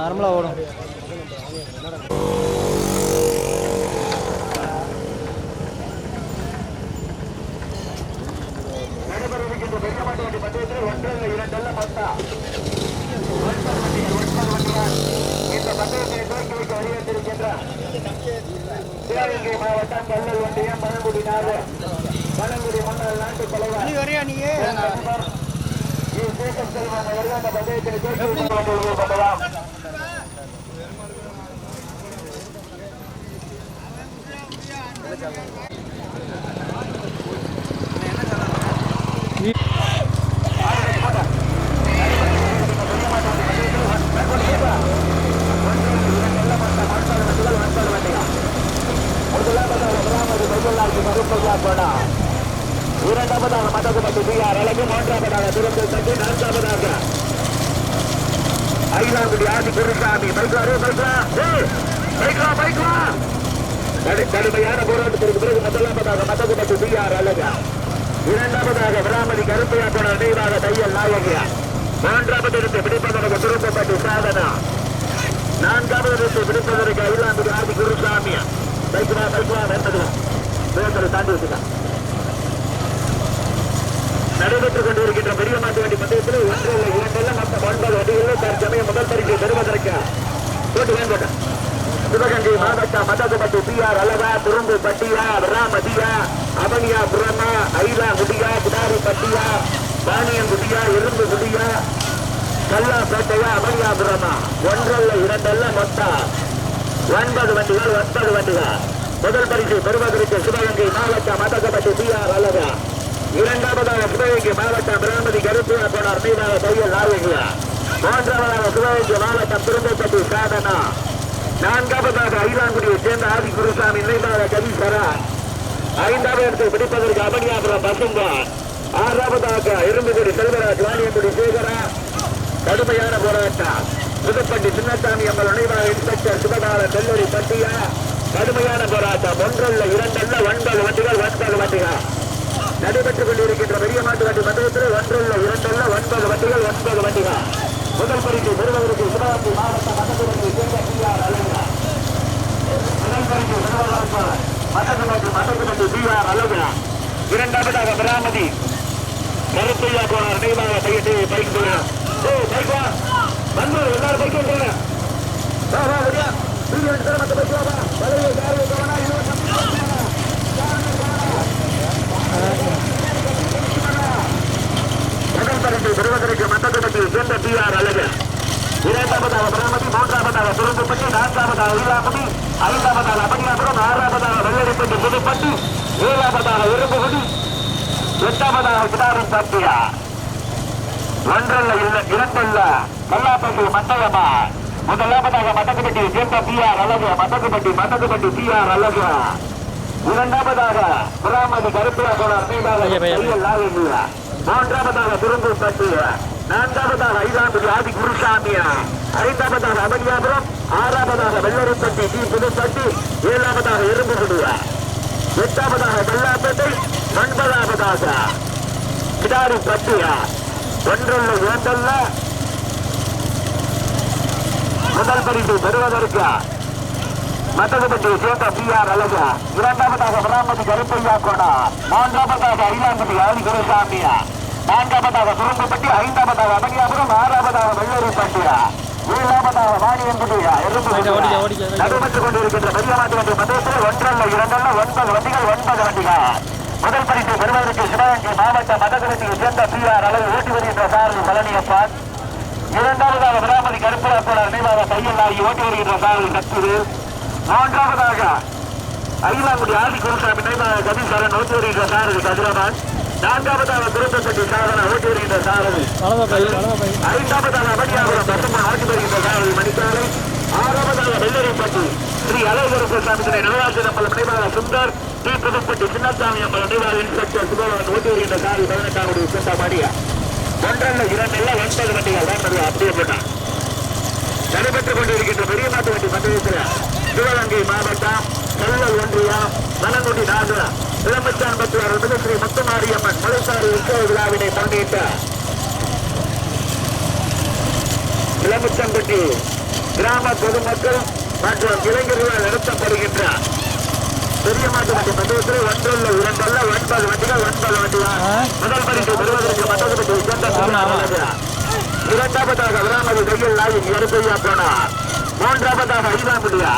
நார்மலாக ஓடும். சிவகங்கை மாவட்டம் கல்லல் ஒன்றியம் பழங்குடி நாடு பழங்குடி மன்னர் நாட்டு தலைவர் செல்வம் அவர்கள் அந்த பந்தயத்தில் வைத்துக் கொண்டு கொள்ளலாம் போடா. இரண்டாவதாக மதகுமட்டு பிஆர் அழகு மூன்றாவதாக திருப்பூர் தட்டி நான்காவதாக ஐலாங்குடி ஆதி குருசாமி. பைக்லாரு பைக்லா பைக்லா பைக்லா கடுமையான போராட்டத்திற்கு பிறகு முதலாவதாக மதகுமட்டு பிஆர் அழகு. இரண்டாவதாக விராமதி கருப்பையா போன நினைவாக தையல் நாயகியா. மூன்றாவது இருந்து பிடிப்பதற்கு திருப்பப்பட்டு சாதனா. நான்காவது இருந்து பிடிப்பதற்கு ஐலாங்குடி ஆதி குருசாமி பைக்லா பைக்லா என்பது சுதந்திர தாண்டி வச்சுதான் நடைபெற்றுக் கொண்டிருக்கின்ற பெரிய மாட்டு வண்டி பந்தயத்தில் ஒன்று இல்லை இரண்டல்ல மொத்தம் ஒன்பது வண்டிகளில் தற்சமயம் முதல் பரிசு பெறுவதற்கு போட்டு வேண்டோட சிவகங்கை மாவட்டம் மதகுமட்டு பிஆர் அழகா துரும்பு பட்டியா விராமதியா அவனியா புறமா ஐலா குடியா குடாரி பட்டியா பாணியம் குடியா இரும்பு குடியா கல்லாப்பேட்டையா அவனியா புறமா. ஒன்றல்ல இரண்டல்ல மொத்தம் ஒன்பது வண்டிகள் ஒன்பது வண்டிகள். முதல் பரிசு பெறுவதற்கு சிவகங்கை மாவட்ட மாவட்டம் பி ஆர் அழகா. இரண்டாவதாக சிவகங்கை மாவட்டம் பிரமதி கருத்துவா போனார் மீனாக தையல் நாயகியா மூன்றாவதாக சிவகங்கை மாவட்டம் திரும்பப்பட்டி சாதனா. நான்காவதாக ஐலாங்குடியை சேர்ந்த ஆதி குருசாமி நினைவாக கவிசரா ஐந்தாவது இடத்தை பிடிப்பதற்கு அபனியாபுரம் பசும்பா ஆறாவதாக இரும்புகுடி செல்வராஜ் வாணியங்குடி சேகரா. கடுமையான போராட்டம். புதுப்பட்டி சின்னசாமி அம்மன் நினைவாக இன்ஸ்பெக்டர் சிவகால நெல்லூரி பட்டியா. கடுமையான போராட்டம். ஒன்றல்ல இரண்டல்ல ஒன்பது வண்டிகள் ஒன்பது வண்டிகள். நடைபெற்றுக் கொண்டிருக்கின்ற பெரிய மாட்டு வண்டி மண்டலத்தில் ஒன்றல்ல இரண்டல்ல ஒன்பது வண்டிகள் ஒன்பது வண்டிகள். முதல் பரிசு பெறுவதற்கு சிவகாசி மாவட்ட மண்டலத்தை சேர்ந்த பிஆர் அழகா முதல் பரிசு பெறுவதற்கு மண்டலத்தை மண்டலத்தை பிஆர் அழகா இரண்டாவதாக பிராமதி. கருப்பையா போனார். நினைவாக பையட்டு பைக் போறார் ஓ பைக் வா வந்து எல்லாரும் பைக் போங்க வா வா வரியா. நீங்க ரெண்டு பேரும் பைக் வா வா வலையை காலையை சேர்ந்த பி ஆர் அழகு இரண்டாவதாக பிரமதி மூன்றாவதாக சுருங்குப்பட்டி நான்காவதாக ஈராபதி ஐந்தாவதாக அபனியாபுரம் ஆறாவதாக வெள்ளரிப்பட்டி புதுப்பட்டி ஏழாவதாக இரும்புகுடி எட்டாவதாக கிடாரம் ஒன்றல்ல இல்ல இரண்டல்ல கல்லாப்பட்டி மண்டலமா முதலாவதாக மட்டக்குப்பட்டி சேர்ந்த பி ஆர் அழகு மட்டக்குப்பட்டி மட்டக்குப்பட்டி பி ஆர் அழகு இரண்டாவதாக புறாமதி கருப்பியா போனார் மீதாக ஐயா, ஐயா. தையல் மூன்றாவதாக திரும்பப்பட்டி நான்காவதாக ஐந்தாம்பதி ஆதி குருசாமியா ஐந்தாவதாக அமரியாபுரம் ஆறாவதாக வெள்ளரிப்பட்டி டி புதுப்பட்டி ஏழாவதாக இரும்புகுடியா எட்டாவதாக வெள்ளாப்பேட்டை ஒன்பதாவதாக கிடாரி பட்டியா ஒன்றல்ல இரண்டல்ல முதல் பரிசு பெறுவதற்கு மத்தகப்பட்டி சேர்ந்த பி ஆர் அழகா. இரண்டாவதாக பிராமதி கருப்பையா கோடா. மூன்றாவதாக ஐலாம்பட்டி ஆதி குருசாமியா. நான்காவதாக சுருங்கப்பட்டி ஐந்தாவதாக அமனியாபுரம் ஆறாவதாக வெள்ளரி பட்டியா ஏழாவதாக ஓடிக்க, ஓடிக்க. நடைபெற்றுக் கொண்டிருக்கின்ற பெரிய மாட்டு வண்டி மதத்தில் ஒன்றல்ல இரண்டல்ல ஒன்பது வண்டிகள் ஒன்பது வண்டிகள். முதல் பரிசு பெறுவதற்கு சிவகங்கை மாவட்ட மதகரத்தை சேர்ந்த பி ஆர் அழகு ஓட்டி வருகின்ற சாரதி பழனியப்பான். இரண்டாவதாக விராமதி கருப்பையா போல நினைவாக கையில் நாயகி ஓட்டி வருகின்ற சாரதி கத்தூர் மூன்றாவதாக ஐலாங்குடி ஆதி குருசாமி நினைவாக கதிசரன் ஓட்டி வருகின்ற சாரதி கதிரவான். நான்காவதாக திருப்பப்பட்டி சாதனா ஓட்டி வருகின்ற சாரதி ஐந்தாவதாக அமரியாபுரம் பசும்பன் ஆட்சி வருகின்ற சாரதி மணிக்காலை ஆறாவதாக வெள்ளரிப்பட்டி ஸ்ரீ அழகருக்கு சாமி திரை நடராஜன் அம்மன் நினைவாக சுந்தர். டி புதுப்பட்டி சின்னசாமி அம்மன் நினைவாக இன்ஸ்பெக்டர் சுபவன் ஓட்டி வருகின்ற சாரதி பதினெட்டாவது சுந்தா மடியா ஒன்றல்ல இரண்டல்ல ஒன்பது வண்டிகள் தான் அப்படியே போட்டான் நடைபெற்றுக் கொண்டிருக்கின்ற பெரிய நாட்டு வண்டி பந்தயத்தில் சிவகங்கை மாவட்டம் கல்லல் ஒன்றியம் மலங்குடி நாகரா. இளம்பச்சான் பத்தியார் என்பது ஸ்ரீ முத்துமாரியம்மன் மலைசாரி உற்சவ விழாவினை பங்கேற்ற இளமச்சம்பட்டி கிராம பொதுமக்கள் மற்றும் இளைஞர்களால் நடத்தப்படுகின்ற பெரிய மாட்டு வண்டி பந்தயத்தில் ஒன்றுள்ள இரண்டல்ல ஒன்பது வண்டிகள் ஒன்பது வண்டிகள். முதல் பரிசு பெறுவதற்கு மண்டபத்தை சேர்ந்த ஆமா, ஆமா. இரண்டாவதாக விராமதி கையில் நாயின் எருப்பையா போனார் மூன்றாவதாக ஐதாம்புடியா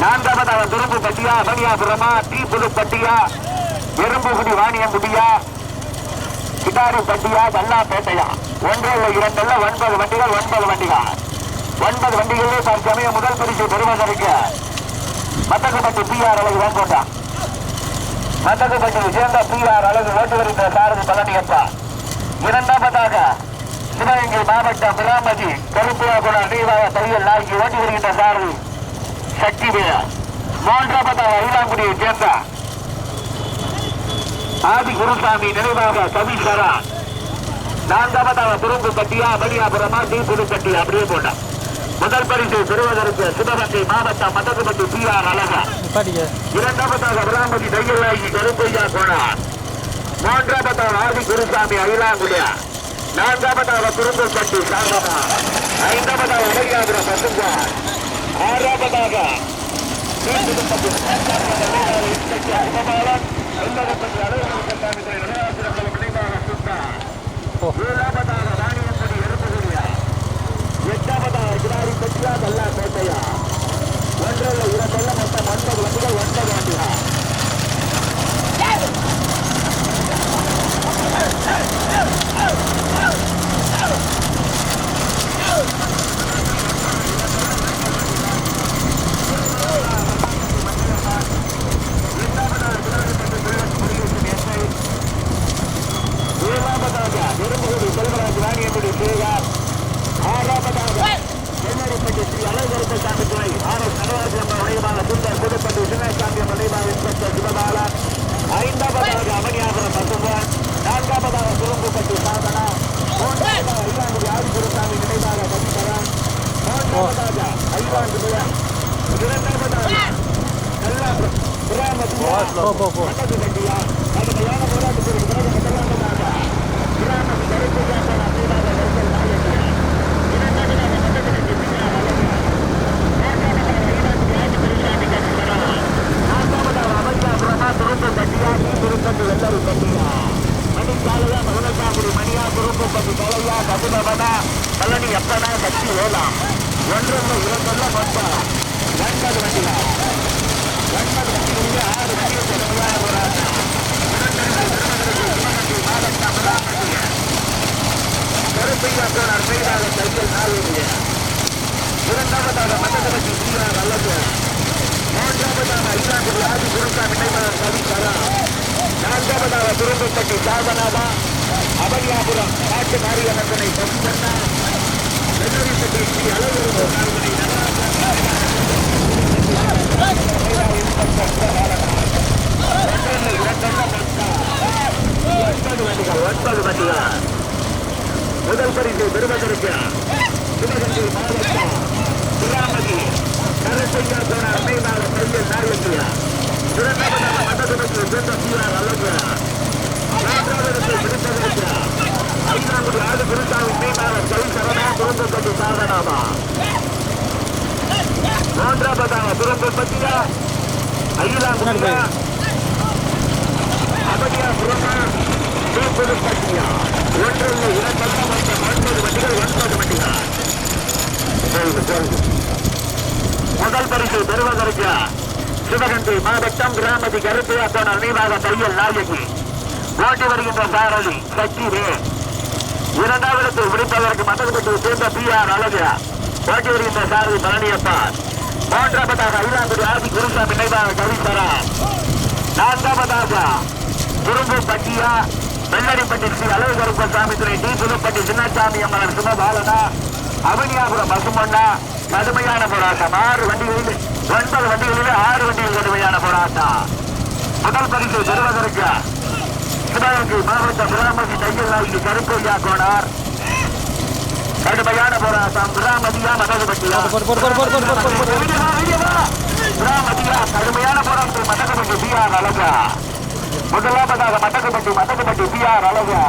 நான்காவதாக துரும்பு பட்டியா மணியாபுரமா தீ புதுப்பட்டியா எறும்புகுடி வாணியங்குடியா கிட்டாரி பட்டியா கல்லாப்பேட்டையா ஒன்றில் இரண்டல்ல ஒன்பது வண்டிகள் ஒன்பது வண்டிகள். ஒன்பது வண்டிகளிலே தற்சமயம் முதல் பரிசு பெறுவதற்கு மத்தகப்பட்டி பி ஆர் அழகு வேங்கொண்டா மத்தகப்பட்டியை சேர்ந்த பி ஆர் அழகு ஓட்டு வருகின்ற சாரதி பழனியப்பா. இரண்டாவதாக சிவகங்கை மாவட்டம் விளாமதி கருப்புலாகுளம் நீவாக தையல் நாய்க்கு ஓட்டி வருகின்ற சாரதி சக்தி வீர மூன்றாவதாக ஐலாங்குடியை சேர்ந்த ஆதி குருசாமி நினைவாக கவிசரா நான்காவதாக துரும்பு கட்டியா மணியாபுரமா டி புதுக்கட்டி அப்படியே போட்டா முதல் பரிசு பெறுவதற்கு சிவகங்கை மாவட்டம் மதகுமட்டி பி ஆர் அழகா. இரண்டாவதாக விளாமதி தையலாகி கருப்பையா போனார் மூன்றாவதாக ஆதி குருசாமி அயிலாங்குடியா. நான்காவதாக குறும்புப்பட்டி சாந்தமா ஐந்தாவதாக அழகியாபுரம் பசுங்கார் ஆறாவதாக தீர்ப்புதுப்பட்டி சிவபாலன் வெள்ளகப்பட்டி அலுவலகத்தாமி துறை நிலையாசிரியர்கள் ஏழாவதாக ராணியப்படி எறும்புகுடியா எட்டாவதாக கிடாரி பட்டியா கல்லா கோட்டையா ஒன்றல்ல இரண்டல்ல மொத்தம் ஒன்பது வண்டிகள் ஒன்பது வண்டிகள் ஏழாவதாக எறும்புகுடி செல்வராஜ் ராணியப்படி சேகார் ஆறாவதாக எண்ணரிப்பட்டி ஸ்ரீ அழகருப்ப சாமி துறை ஆர் எஸ் நடராஜன் நினைவாக சுந்தர் புதுப்பட்டி சிவசாமி நினைவாக இன்ஸ்பெக்டர் சிவபாலன் ஐந்தாவதாக அமணியாபுரம் பசுவன் நான்காவதாக குறும்புப்பட்டி சாதனா மூன்றாவதாக ஐயாங்குடி ஆதிகுருசாமி நினைவாக கவிகரன் மூன்றாவதாக ஐயாங்குடியன் இரண்டாவதாக கல்லாபுரம் கிராமத்தியா போ போ போ மண்டப கட்டியா கடுமையான போராட்டத்திற்கு பிறகு முதலாவதாக கிராமம் கருப்பையா போன மீதாக வருதல் நாயகியா இரண்டாவதாக மண்டப கட்டி பின்னால் அழகா மூன்றாவதாக ஈராக்கு ஆதி குருசாமி கவிகரா நான்காவதாக அமர்யாபுரமா துரும்பு கட்டியா நீ துருப்பட்டு வெள்ளரு கட்டியா மணிக்காலையா மதுரசாகுடி மணியா துரும்பு பட்டி தலையா கபிலவனா பழனி எப்பனா சக்தி வேளாம் ஒன்றொன்று இரண்டொல்ல மொத்தம் ஒன்பது வண்டிகள் ஒன்பது வண்டிகளிலே ஆறு வண்டிகள் கடுமையான போராட்டம் கருப்பையா போனார் பெய்தாக கையில் நாளுடைய இரண்டாவதாக மண்டபத்தி சீரார் அல்லது மூன்றாவதாக ஐந்தாண்டு ஆதி குருசாமி நினைவாளர் கவிசரா நான்காவதாக சாதனாதா காட்டு மாரியம்மனை பசுமன்னா முதல் பரிசு பெறுவதற்கு சிவகங்கை மாவட்டம் சுராமதி கரசையா போனார் மேலாள கையில் நாயக்கியா இரண்டாவதாக மண்டபத்தில் சேர்ந்த சீரார் அழகு நான்காவதற்கு பிடிப்பதற்கு ஐந்தாவது ஆடு குருசாமி மேலாள கை சரணா குடும்பப்பட்டு சாதனாமா மூன்றாவதாக குடும்பப்பட்டியா ஐந்தாம் அபடியா புறமா தீப்பொது பட்டியா ஒன்றல்ல இரண்டல்ல மொத்தம் ஒன்பது வண்டிகள் ஒன்பது வண்டிகள் போகுது, போகுது. முதல் பரிசு பெறுவதற்கு சிவகங்கை மாவட்டம் கிராமதி கருப்பையா போன நினைவாக தையல் நாயகி. ஓட்டி வருகின்ற சாரதி சக்தி வே இரண்டாவது விடுப்பதற்கு மண்டபத்தை சேர்ந்த பி ஆர் அழகா ஓட்டி வருகின்ற சாரதி பழனியப்பா மூன்றாவதாக ஐந்தாம் ஆதி குருசாமி நினைவாக கவிசரா. நான்காவதாக குறும்பு பட்டியா வெள்ளடிப்பட்டி ஸ்ரீ அழகு கருப்பசாமி துறை டி. புதுப்பட்டி சின்னசாமி அம்மன் சிவபாலனா அவனியாபுரம் பசுமண்ணா கடுமையான போராட்டம். ஆறு வண்டிகளில் ஒன்பது வண்டிகளில் ஆறு வண்டிகள் கடுமையான போராட்டம். முதல் பரிசு பெறுவதற்கு சிவகங்கை மாவட்டம் கிராமதி தையல் நாய்க்கு கருப்பையா கோனார். கடுமையான போராட்டம். கிராமதியா மதகுபட்டியா. போடு போடு போடு போடு போடு போடு போடு. கிராமதியா கடுமையான போராட்டத்தில் மதகுபட்டி பிஆர் அழகா. முதலாவதாக மதகுபட்டி மதகுபட்டி பிஆர் அழகா.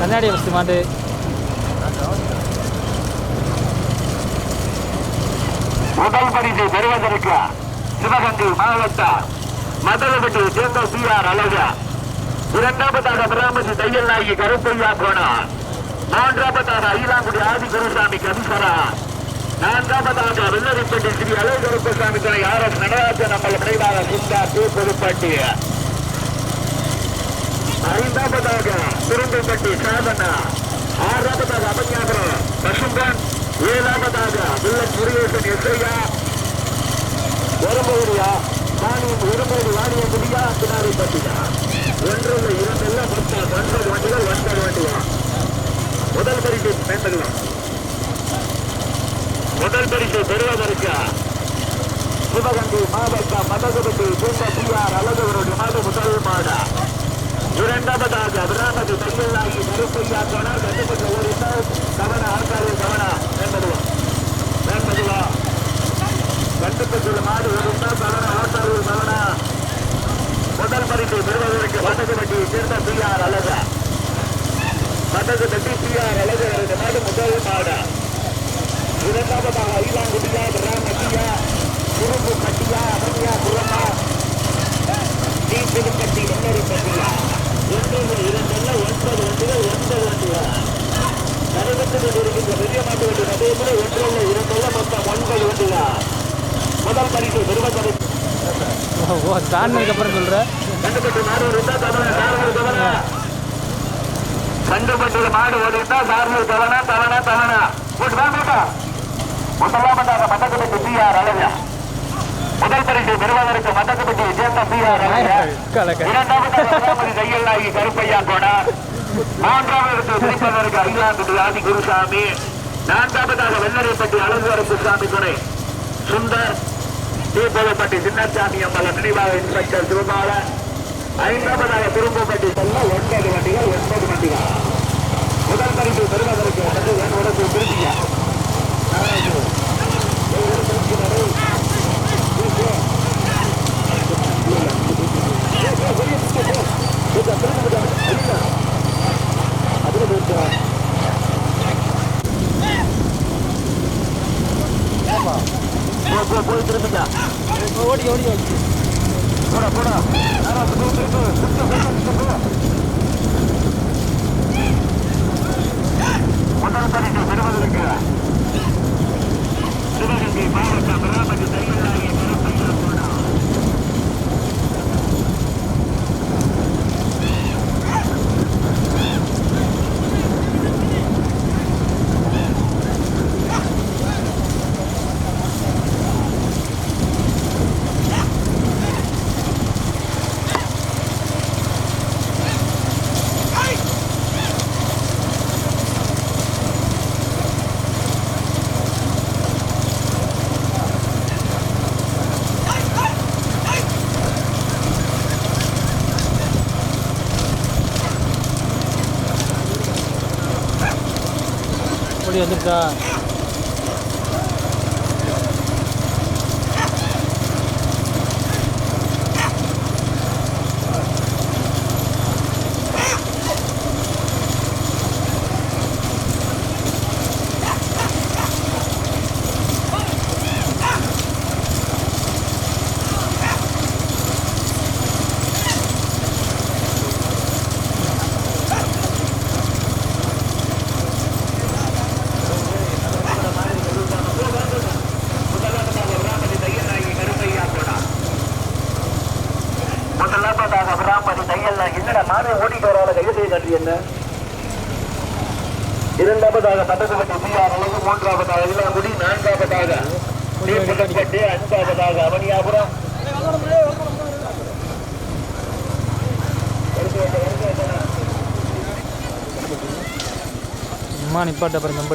கண்ணாடி ஃபஸ்ட்டு மாட்டு முதல் பரிசு பெறுவதற்கு சிவகங்கை மாவட்ட மதலப்பட்டி சேர்ந்த பி ஆர் அழகா இரண்டாவதாக பிராமதி தையல் நாயகி கருப்பையா கோணா மூன்றாவதாக அயிலாங்குடி ஆதி குருசாமி கவிசரா. நான்காவதாக வெள்ளரிப்பட்டி ஸ்ரீ அலை கருப்பசாமி துணை ஆர் எஸ் நடராஜன் நம்மள் நினைவாக சிந்தா தூ புதுப்பட்டி. ஐந்தாவதாக திரும்பிப்பட்டி சாதனா. ஆறாவதாக அபன்யாபுரம் பசும்பன் ஏழாவதாக வில்லன் முருகேசன் எஸ்ஐயா. வரும்பூரியா வாணியம் இரும்பூர் வாணியம் முடியா பின்னாடி பட்டியா ஒன்று இரண்டு எல்லாம் மொத்தம் ஒன்பது வண்டிகள் ஒன்பது வண்டியா முதல் பரிசு மேம்படலாம் முதல் பரிசு பெறுவதற்கு சிவகங்கை மாவட்ட மதகுபதி பூந்த பிஆர் அழகவருடைய மாத முதல் மாடா. இரண்டாவதாக விராமதி தையலாகி கருப்பையா தொடர் கட்டுப்பட்ட ஒரு கவன ஆட்காரில் கவன. மேம்படுவோம் மேம்படுவோம் கட்டுப்பட்டுள்ள மாடு ஒரு முதல் பரிசு பெறுவதற்கு மதகுபட்டியை சேர்ந்த பிஆர் அழகா மதகுபட்டி பிஆர் அழகவருடைய மாடு முதல் மாடா இரண்டாவதாக ஐலாங்குடியா கிராமத்தியா குறும்பு கட்டியா அமதியா குரமா தீப்பிடிப்பட்டி எண்ணறி பட்டியா ஒன்று இரண்டல்ல ஒன்பது வண்டிகள் ஒன்பது வண்டிகள் நடைபெற்று இருக்கின்ற பெரிய மாட்டு வண்டி அதே போல ஒன்றல்ல இரண்டல்ல மொத்தம் ஒன்பது வண்டிகள் முதல் பரிசு பெறுவதற்கு ஓ தாண்டினதுக்கு அப்புறம் சொல்ற கண்டுபட்டு மாடு இருந்தா தவணை சாரல் தவணை கண்டுபட்டு மாடு ஓடிட்டா சாரல் தவணை தவணை தவணை போட்டு வா போட்டா முதலாவதாக மட்டக்குப்பட்டி பி ஆர் அழகா முதல் பரிசு பெறுவதற்கு மட்டக்குப்பட்டி சேர்ந்த பி ஆர் அழகா இரண்டாவது தையல் நாயகி கருப்பையா கோனார் மூன்றாவது பிடிப்பதற்கு அகிலாங்குடி ஆதி குருசாமி நான்காவதாக வெள்ளரைப்பட்டி அழகு சாமி துணை சுந்தர் தீபோலப்பட்டி சின்னசாமி அம்பல நினைவாக இன்ஸ்பெக்டர் திருமால ஐந்தாவதாக திரும்பப்பட்டி செல்ல ஒன்பது வண்டிகள் ஒன்பது வண்டிகள். முதல் பரிசு பெறுவதற்கு வந்து என்னோட திருப்பியா போய் திரும்பிக்கா ஓடி ஓடி ஓடி போடா போடா யாரா திரும்ப திரும்ப முதல் பரிசு பெறுவதற்கு சிவகங்கை மாவட்டம் ராமதி தையலாகி ஓடி வந்துருக்கா முதலாவதாக இரண்டாவதாக பட்டக்கப்பட்ட பிஆர் அளவு மூன்றாவதாக இல்லாங்குடி நான்காவதாக தீர்ப்புக்கப்பட்டு அஞ்சாவதாக அவனியாபுரம் அம்மா நிப்பாட்ட அப்புறம் கம்பு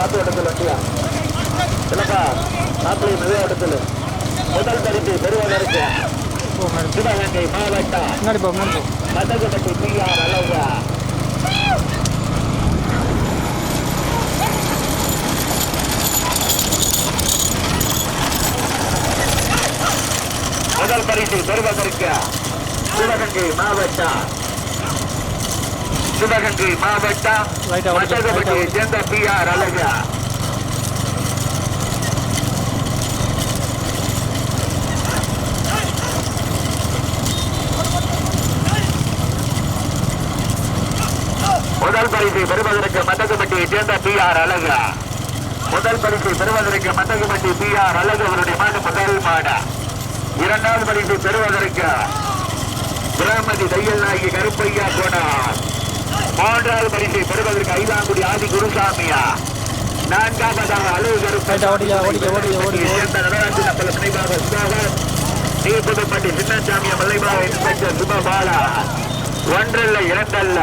பார்த்து இடத்துல வண்டியா இல்லப்பா மாப்பிள்ளை மிக இடத்துல. முதல் பரிசு பெறுவதற்கு போ முன்னாடி போ. சிவகங்கை மாவட்டம் முன்னாடி போ முன்னாடி போ. மதகுபட்டி பிஆர் அழகா முதல் பரிசு பெறுவதற்கு சிவகங்கை மாவட்டம் சிவகங்கை மாவட்டம். மதகுபட்டியை சேர்ந்த பிஆர் அழகா? முதல் பரிசை பெறுவதற்கு மதகுபட்டியை சேர்ந்த பி ஆர் அழகா? முதல் பரிசை பெறுவதற்கு மதகுபட்டி பி ஆர் அழகு அவருடைய மாடு முதல் மாடு. இரண்டாவது பரிசை பெறுவதற்கு பிராமதி தையல் நாயகி கருப்பையா போனார் மூன்றாவது பரிசை பெறுவதற்கு ஐலாங்குடி ஆதி குருசாமியா. நான்காவதாக அழகு Right, ஓடியா, ஓடியா, ஓடியா, ஓடியா. சேர்ந்த நடராஜன் அப்பல நினைவாக சுதாகர் தீபுதுப்பட்டி சின்னசாமி மல்லைபாக இன்ஸ்பெக்டர் சுபபாலா ஒன்றல்ல இரண்டல்ல.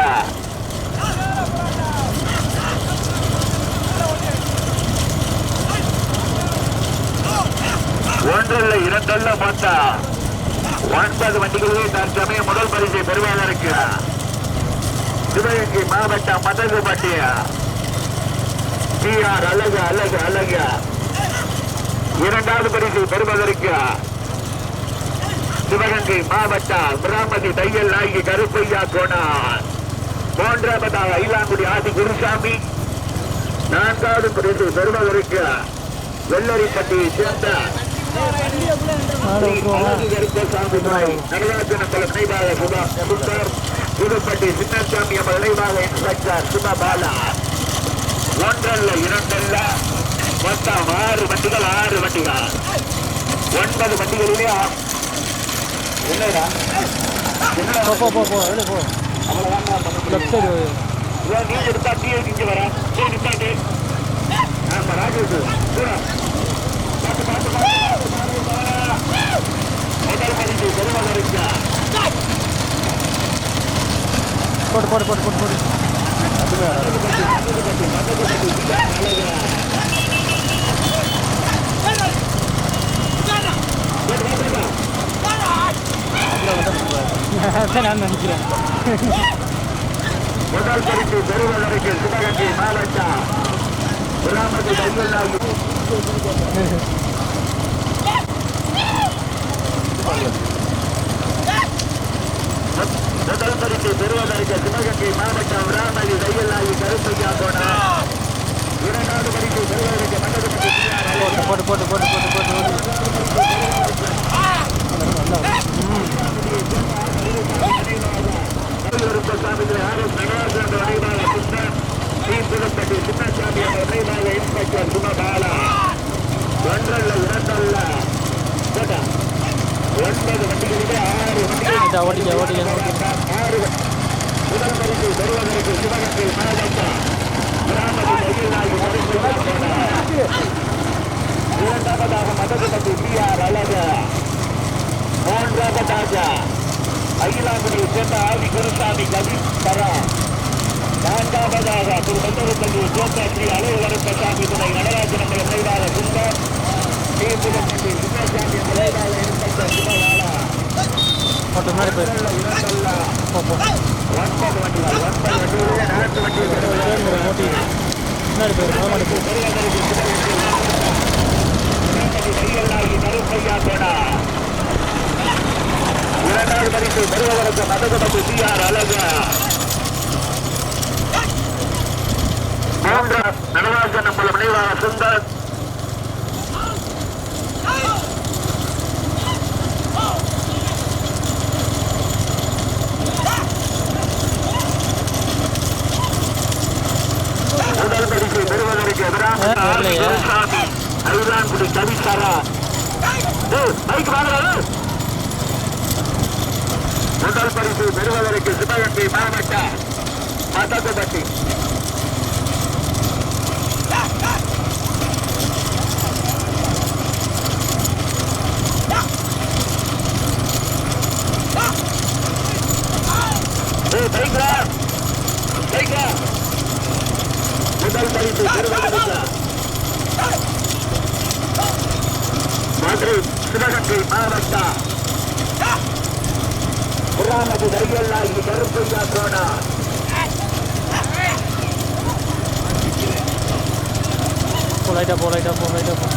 ஒன்றல்ல இரண்டல்ல மொத்தம் ஒன்பது வண்டிகளே தற்சமயம் முதல் பரிசை பெறுவதற்கு. சிவகங்கை மாவட்டம் மதகுபட்டி டிஆர் அழகு அழகு அழகு. இரண்டாவது பரிசு பெறுவதற்கு சிவகங்கை மாவட்டம் பிராமதி தையல் நாயகி கருப்பையா கோனார். மூன்றாவதாக ஐலாங்குடி ஆதி குருசாமி. நான்காவது பரிசு பெறுவதற்கு வெள்ளரிப்பட்டியை சேர்ந்த நடராஜன பல நினைவாக சுபாஷ் சுந்தர். புதுப்பட்டி சின்னசாமி நினைவாக இன்ஸ்பெக்டர் சுபபாலா ஒன்றல்ல இரண்டல்ல. மொத்தம் ஆறு வண்டிகள் ஆறு வண்டிகள். ஒன்பது வண்டிகளிலே என்னடா? போ போ போ போ வெளியே போ. லெஃப்ட் சைடு நீங்க எடுத்தா டீ இங்க வர. டீ நிப்பாட்டு. ஆமா ராஜேஷ். தூரம் பாத்து பாத்து பாத்து முதல் பரிசு பெருமகருக்கு போட்டு போட்டு போட்டு போட்டு போட்டு அதான் நான் நினைக்கிறேன். முதல் பரிசு பெருமகருக்கு சிவகங்கை மாவட்டம் முதல் பரிசு பெறுவதற்கு சிவகங்கை மாவட்டம் ராமதி தையலாகி கருப்பையா போனார் இரண்டாவது பரிசு பெறுவதற்கு மண்டபத்துக்கு போட்டு போட்டு போட்டு போட்டு போட்டு ஒன்றல்ல இரண்டல்ல. ஒன்பது வண்டிகளிலே ஆறு வண்டிகள். ஓட்டிக்க ஓட்டிக்க ஓட்டிக்க ஆறு முதல் பரிசு பெறுவதற்கு சிவகங்கை மாவட்டம் கிராமத்து மகிழ்நாடு பரிசு இரண்டாவதாக மதகுபதி பி ஆர் அழகு மூன்றாவதாக அகிலாங்குடி சேர்ந்த ஆதி குருசாமி கவின் தரா நான்காவதாக திரு மந்தரப்பள்ளி சேர்ந்த ஸ்ரீ அலைவரப்பசாமி துணை நடராஜன் நினைவாக சுந்தர் தீபுரப்பள்ளி சிவசாமி நினைவாக இருப்பட்ட சிவகாலா ஓட்டு முன்னாடி போயிருக்கு இரண்டல்ல முன்னாடி போயிரு இரண்டாவது பரிசு பெறுவதற்கு மதகுபத்து சி ஆர் அழகு மூன்றாம் நடராஜன் நம்மள நினைவாக சுந்தர் முதல் பரிசு பெறுவதற்கு எதிராக ஐலாங்குடி கவிசாரா பைக் வாங்குறாரு முதல் பரிசு பெறுவதற்கு சிவகங்கை மாவட்டம் மதகுபட்டி ஏய், பைக்ரா பைக்ரா முதல் பரிசு பெறுவதற்கு மதுரை மாவட்டம் புறாமது தையல்லாகி கருப்பையா கோடா போ. லைட்டாக போ லைட்டாக போ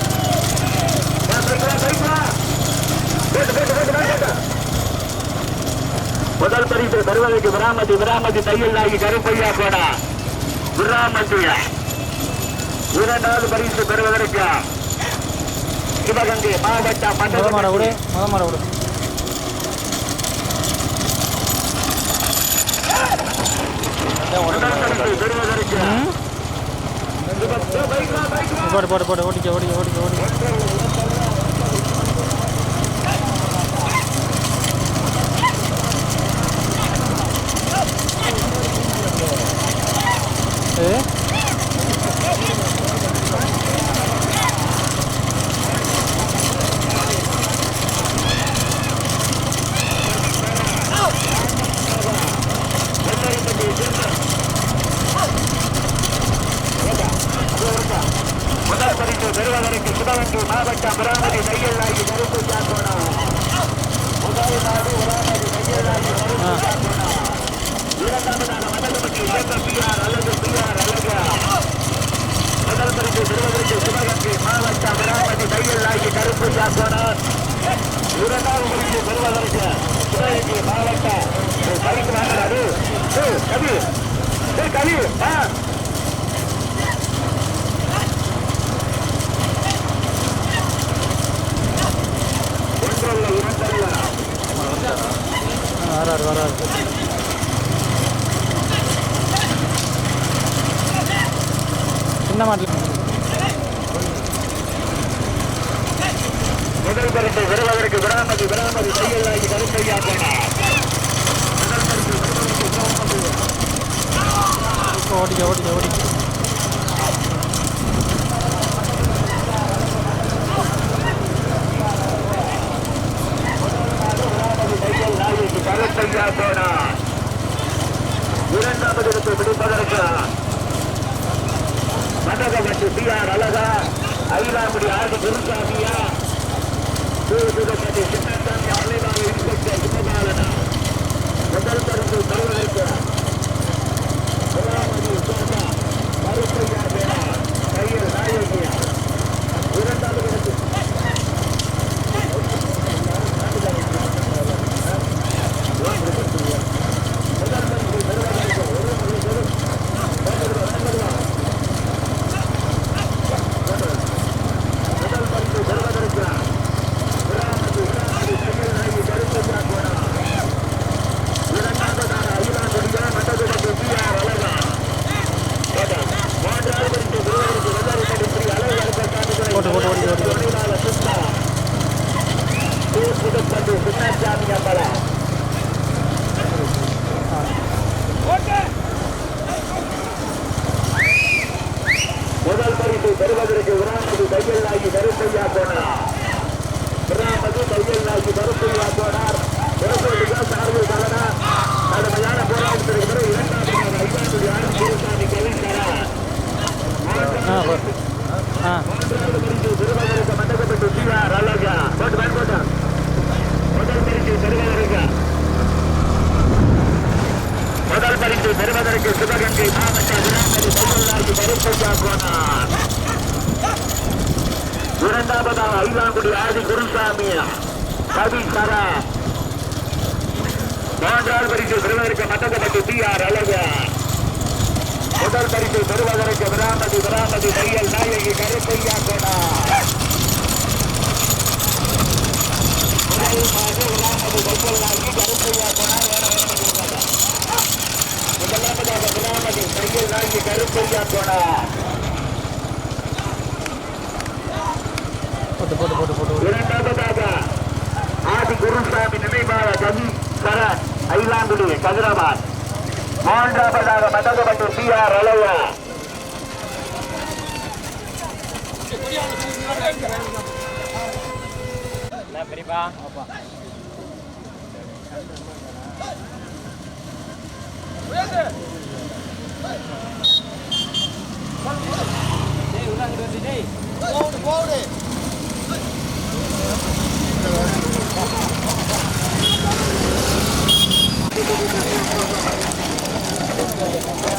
முதல் பரிசு பெறுவதற்கு விராமதி விராமதி தையல்லாகி கருப்பையா கோடா விராமதியா இரண்டாவது பரிசு பெறுவதற்கு சிவகங்கை மாவட்டம் முத மாட விடு மண்டலம் முத மாட விடு. போடு போடு போடு ஓட்டிக்க ஓட்டிக்க ஓட்டிக்க ஓட்டிக்க பெறுவதற்கு விராமதி தையல் நாயகி கருப்பையா போனார். விராமதி தையல் நாயகி கருப்பையா போனார். பெருசோடிக்கா சார்பில் கலனா கடுமையான போராட்டத்திற்கு பிறகு இரண்டாவது ஐயாவது யாரும் குருசாமி கவிஞரா ஆ போ ஆ. மூன்றாவது பரிசு பெறுவதற்கு மண்டபப்பட்டு சிஆர் அழகா போட்டு பேன் போட்டா. முதல் பரிசு பெறுவதற்கு. முதல் பரிசு பெறுவதற்கு சிவகங்கை மாவட்ட விராமதி தையல்லாகி கருப்பையா போனார். இரண்டாவதாக ஐலாங்குடி ஆதி குருசாமி கவி சர. மூன்றாவது பரிசு பெறுவதற்கு மட்டக்கப்பட்டு மண்டபப்பட்டு சிஆர் அழகு. முதல் பரிசு பெறுவதற்கு விராமதி விராமதி மையல் நாயகி கருப்பையா போனார் ಪ್ರದಾನ ಮತದ ಮತ್ತು B R Alayya Go, go, go. Thank you. Thank you.